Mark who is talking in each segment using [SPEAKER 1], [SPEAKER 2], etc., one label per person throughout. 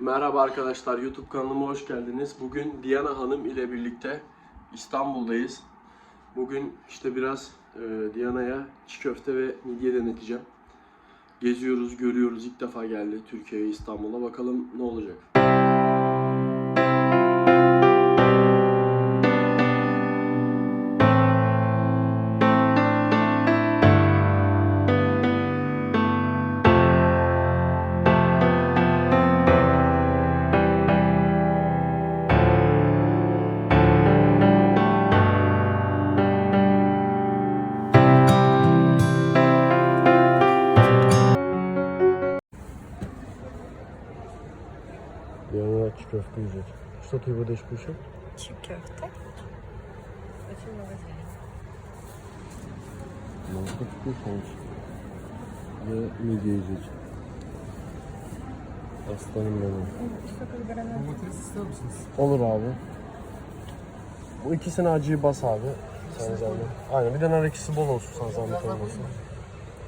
[SPEAKER 1] Merhaba arkadaşlar, YouTube kanalıma hoş geldiniz. Bugün Diana Hanım ile birlikte İstanbul'dayız. Bugün işte biraz e, Diana'ya çiğ köfte ve midye deneteceğim. Geziyoruz, görüyoruz. İlk defa geldi Türkiye'ye, İstanbul'a. Bakalım ne olacak. Diana çiğ köfte yiyecek. Что ты будешь кушать?
[SPEAKER 2] Чип köfte. Очень много зелени.
[SPEAKER 1] Mantık kuşamış. Ve midye yiyecek. Aslanım benim.
[SPEAKER 2] Что как гранат.
[SPEAKER 3] Domates ister misiniz?
[SPEAKER 1] Olur abi. Bu ikisini acıyı bas abi. Sen zahmet. Aynen bir de nar ekşisi bol olsun sen zahmet olmasın.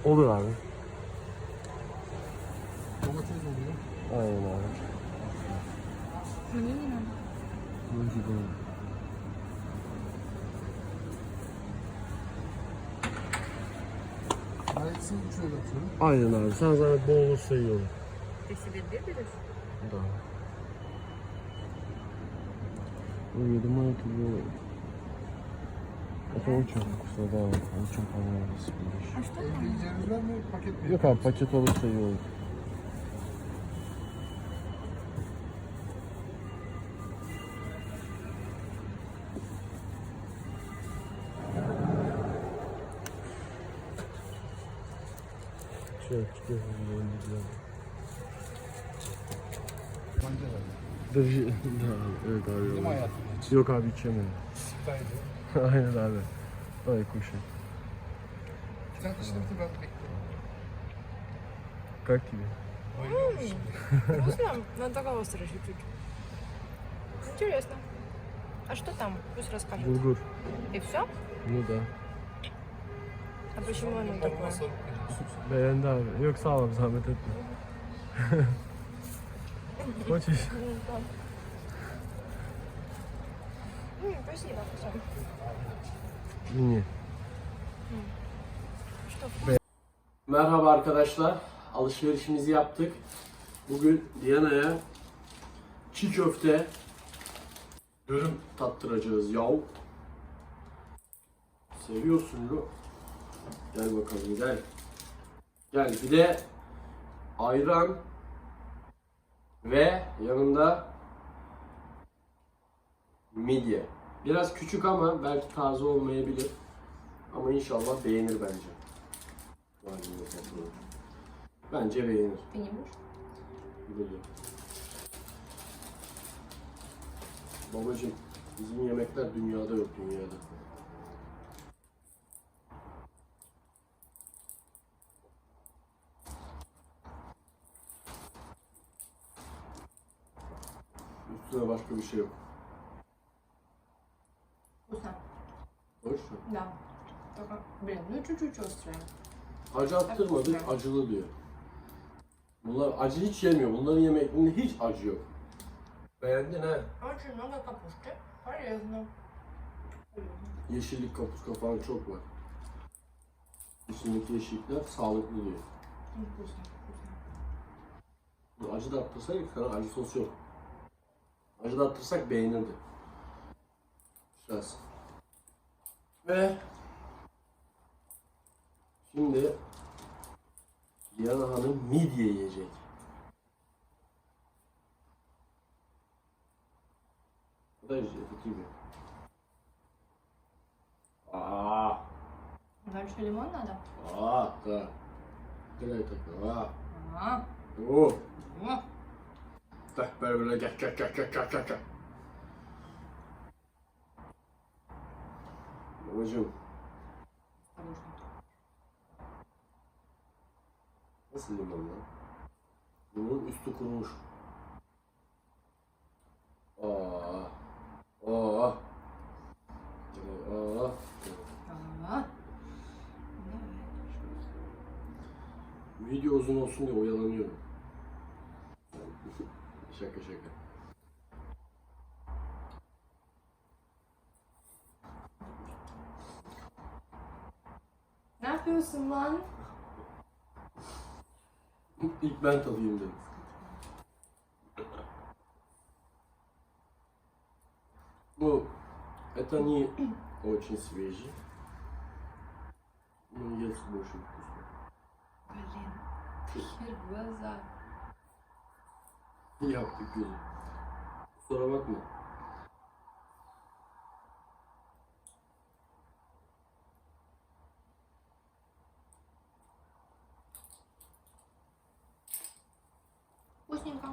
[SPEAKER 1] Olur abi.
[SPEAKER 3] Domates oluyor.
[SPEAKER 1] Aynen abi.
[SPEAKER 2] Мне не надо.
[SPEAKER 1] Ну,
[SPEAKER 3] типа... Ayetsin şöyle atıyorum.
[SPEAKER 1] Aynen abi. Sen zaten bol olursa iyi olur. Teşhir edebiliriz. Da. Uyuyordum ayet uyuyor. Oto uçuyor. Kusura
[SPEAKER 2] da var.
[SPEAKER 3] Uçum
[SPEAKER 2] falan
[SPEAKER 3] olması. Elbise mi paket mi?
[SPEAKER 1] Yok abi paket olursa iyi olur.
[SPEAKER 3] Bence var.
[SPEAKER 1] Dur, evet abi.
[SPEAKER 3] Hayatım?
[SPEAKER 1] Yok abi içemiyorum. Aynen abi. Ay kuşu.
[SPEAKER 3] Sen ben bekliyorum.
[SPEAKER 1] Как тебе?
[SPEAKER 2] Вкусно, но только остро чуть-чуть. Интересно. А что там? Пусть расскажет.
[SPEAKER 1] Bulgur.
[SPEAKER 2] И все?
[SPEAKER 1] Ну да.
[SPEAKER 2] А почему оно такое?
[SPEAKER 1] Beğendi abi. Yok sağ ol zahmet etme.
[SPEAKER 2] Koç
[SPEAKER 1] iş.
[SPEAKER 2] İyi.
[SPEAKER 1] Merhaba arkadaşlar. Alışverişimizi yaptık. Bugün Diana'ya çiğ köfte dürüm tattıracağız yav. Seviyorsun lo. Gel bakalım gel. Yani bir de ayran ve yanında midye. Biraz küçük ama belki taze olmayabilir. Ama inşallah beğenir bence. Bence beğenir.
[SPEAKER 2] Beğenir.
[SPEAKER 1] Beğenir. Babacım bizim yemekler dünyada yok dünyada. Üstüne başka bir şey yok.
[SPEAKER 2] Вкусно.
[SPEAKER 1] Boş ver.
[SPEAKER 2] Да. Только, блин, ну чуть-чуть острое.
[SPEAKER 1] Acı attırmadık, acılı diyor. Bunlar acı hiç yemiyor. Bunların yemeklerinde hiç acı yok. Beğendin ha?
[SPEAKER 2] Очень много капусты. Полезно.
[SPEAKER 1] Yeşillik kapuska falan çok var. İçindeki yeşillikler sağlıklı diyor.
[SPEAKER 2] М, Вкусно, вкусно.
[SPEAKER 1] Bu Acı da attırsaydık sana acı sos yok. Acılattırsak beğenirdi. Biraz. Ve şimdi Diana Hanım midye yiyecek. Bu da yiyecek gibi. Aa.
[SPEAKER 2] Ver şu limonu da.
[SPEAKER 1] Aa, da. Direkt takla. Aa.
[SPEAKER 2] Aa.
[SPEAKER 1] Oo. Heh, böyle böyle gel gel gel gel gel gel gel.
[SPEAKER 2] Babacığım.
[SPEAKER 1] Nasıl limon lan? Bunun üstü kurumuş. Aa. Aa. Aa.
[SPEAKER 2] Aa.
[SPEAKER 1] Video uzun olsun diye oyalanıyorum.
[SPEAKER 2] Yapıyorsun lan?
[SPEAKER 1] İlk ben tadayım dedim. Ну, это не очень свежий. Ну, есть больше вкусно.
[SPEAKER 2] Блин, хер глаза.
[SPEAKER 1] Yaptık gözüm. Kusura
[SPEAKER 2] Вкусненько.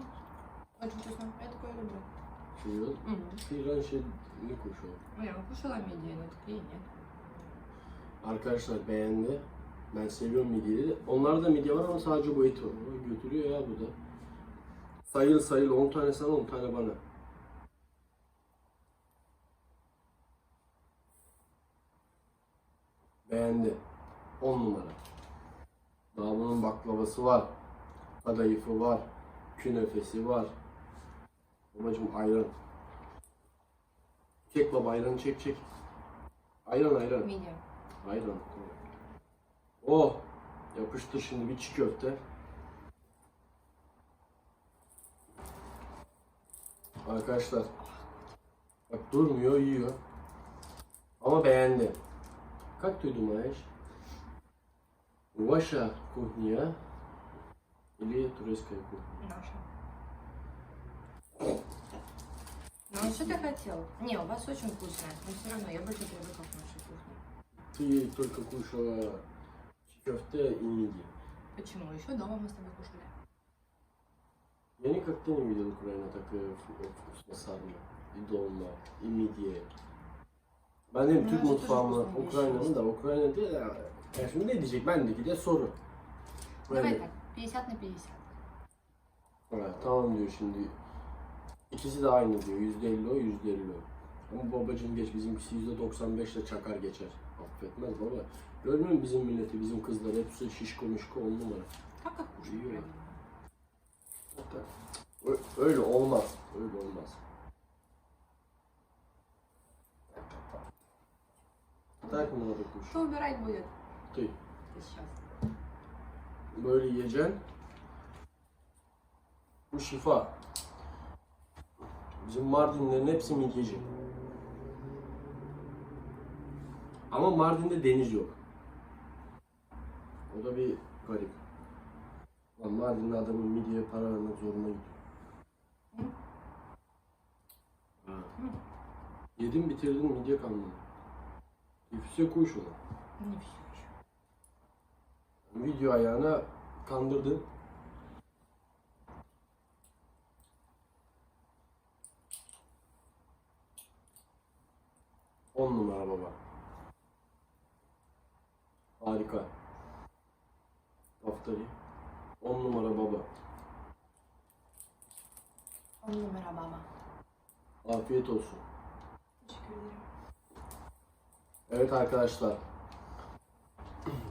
[SPEAKER 2] Очень вкусно. Я такое люблю.
[SPEAKER 1] Серьезно?
[SPEAKER 2] Угу.
[SPEAKER 1] Ты раньше не кушал.
[SPEAKER 2] Я кушала мидии, но такие нет.
[SPEAKER 1] Arkadaşlar beğendi. Ben seviyorum midyeyi. Onlarda midye var ama sadece bu eti var. O Götürüyor ya bu da. Sayılı sayılı 10 tane sana 10 tane bana. Beğendi. 10 numara. Daha bunun baklavası var. Kadayıfı var. Künefesi var. Babacım ayran. Çek baba ayranı çek çek. Ayran ayran.
[SPEAKER 2] Мидия.
[SPEAKER 1] Ayran. Oh! Yapıştır şimdi bir çiğ köfte. Arkadaşlar. Bak durmuyor, yiyor. Ama beğendi. Как ты думаешь? Ваша кухня или турецкая кухня?
[SPEAKER 2] Наша. Ну а что ты хотел? Не, у вас очень вкусно. Но все равно я больше привыкла к нашей кухне.
[SPEAKER 1] Ты только кушала köfte и мидии.
[SPEAKER 2] Почему? Еще дома мы с тобой кушали.
[SPEAKER 1] Я никогда не видел Украину так э, вк- вкусно и долма, и midye. Ben hem
[SPEAKER 2] Ну,
[SPEAKER 1] Türk mutfağımı, Ukrayna'nın da Ukrayna değil ya. ya şimdi ne diyecek bendeki de soru.
[SPEAKER 2] Давай
[SPEAKER 1] Böyle,
[SPEAKER 2] так, 50 на 50.
[SPEAKER 1] ha, tamam diyor şimdi. İkisi de aynı diyor. Yüzde elli o, yüzde elli o. Ama babacım geç bizimkisi yüzde 95 ile çakar geçer. Affetmez baba. Görmüyor musun bizim milleti, bizim kızlar hepsi şişko mişko on numara.
[SPEAKER 2] Как их кушать
[SPEAKER 1] Ее.
[SPEAKER 2] правильно?
[SPEAKER 1] Hatta ö- Öyle olmaz. Öyle olmaz. Так mı надо кушать?
[SPEAKER 2] Кто убирать будет?
[SPEAKER 1] Ты.
[SPEAKER 2] Ты сейчас.
[SPEAKER 1] Böyle yiyeceksin. Bu şifa. Bizim Mardinlerin hepsi midyeci. Ama Mardin'de deniz yok. O da bir garip. Lan Mardin'de adamın midye para vermek zoruna gidiyor. Yedim bitirdim midye kalmadı. Nefise
[SPEAKER 2] koş ona. Nefise
[SPEAKER 1] video ayağına kandırdı. On numara baba. Harika. Haftayı. On numara baba.
[SPEAKER 2] On numara baba.
[SPEAKER 1] Afiyet olsun.
[SPEAKER 2] Teşekkür ederim.
[SPEAKER 1] Evet arkadaşlar.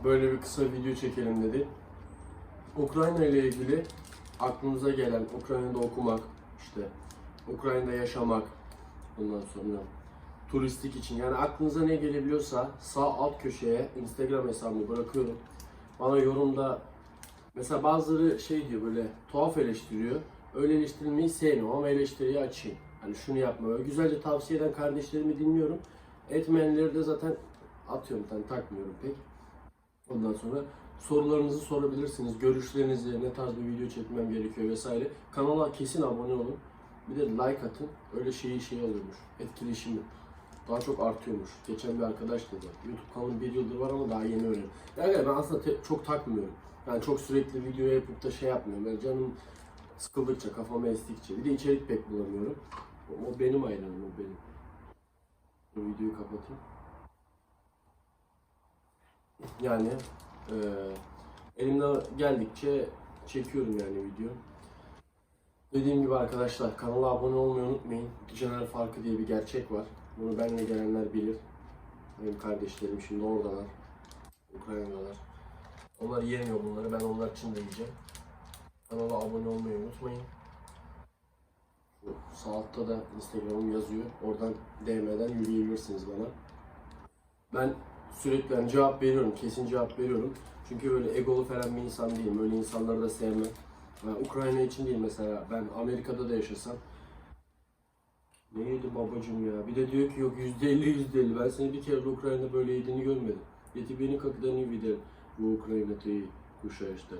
[SPEAKER 1] Böyle bir kısa video çekelim dedi. Ukrayna ile ilgili aklınıza gelen Ukrayna'da okumak, işte Ukrayna'da yaşamak, ondan sonra turistik için yani aklınıza ne gelebiliyorsa sağ alt köşeye Instagram hesabımı bırakıyorum. Bana yorumda mesela bazıları şey diyor böyle tuhaf eleştiriyor. Öyle eleştirilmeyi sevmiyorum ama eleştiriyi açayım. Hani şunu yapma. Böyle güzelce tavsiye eden kardeşlerimi dinliyorum. Etmeyenleri de zaten atıyorum yani takmıyorum pek. Ondan sonra sorularınızı sorabilirsiniz. Görüşlerinizi, ne tarz bir video çekmem gerekiyor vesaire. Kanala kesin abone olun. Bir de like atın. Öyle şeyi şey oluyormuş. Etkileşimi daha çok artıyormuş. Geçen bir arkadaş dedi. YouTube kanalım bir yıldır var ama daha yeni öğrendim. Yani ben aslında çok takmıyorum. Yani çok sürekli video yapıp da şey yapmıyorum. Yani canım sıkıldıkça, kafama estikçe. Bir de içerik pek bulamıyorum. O benim ayranım, o benim. Bu videoyu kapatayım. Yani eee elimden geldikçe çekiyorum yani video. Dediğim gibi arkadaşlar kanala abone olmayı unutmayın. Genel farkı diye bir gerçek var. Bunu benle gelenler bilir. Benim kardeşlerim şimdi oradalar. Ukrayna'dalar. Onlar yemiyor bunları. Ben onlar için de yiyeceğim. Kanala abone olmayı unutmayın. Sağ altta da Instagram'ım yazıyor. Oradan DM'den yürüyebilirsiniz bana. Ben sürekli hani cevap veriyorum, kesin cevap veriyorum. Çünkü böyle egolu falan bir insan değilim. Öyle insanları da sevmem. Yani Ukrayna için değil mesela. Ben Amerika'da da yaşasam. Neydi babacım ya? Bir de diyor ki yok yüzde elli yüzde elli. Ben seni bir kere de Ukrayna'da böyle yediğini görmedim. Я тебе никогда не видел в Украине ты кушаешь так.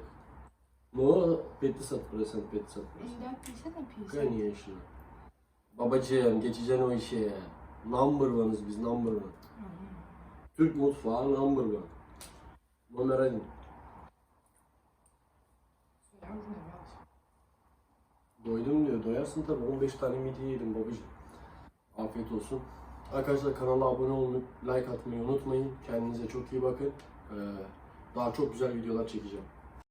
[SPEAKER 1] Но 50% 50%.
[SPEAKER 2] Да, 50 на 50.
[SPEAKER 1] Конечно. Babacığım geçeceksin o işe ya. Number one'ız biz number one. Türk mutfağı number one.
[SPEAKER 2] Numara bir.
[SPEAKER 1] Doydum diyor. Doyarsın tabii. 15 tane midye yedim babacığım. Afiyet olsun. Arkadaşlar kanala abone olmayı, like atmayı unutmayın. Kendinize çok iyi bakın. Ee, daha çok güzel videolar çekeceğim.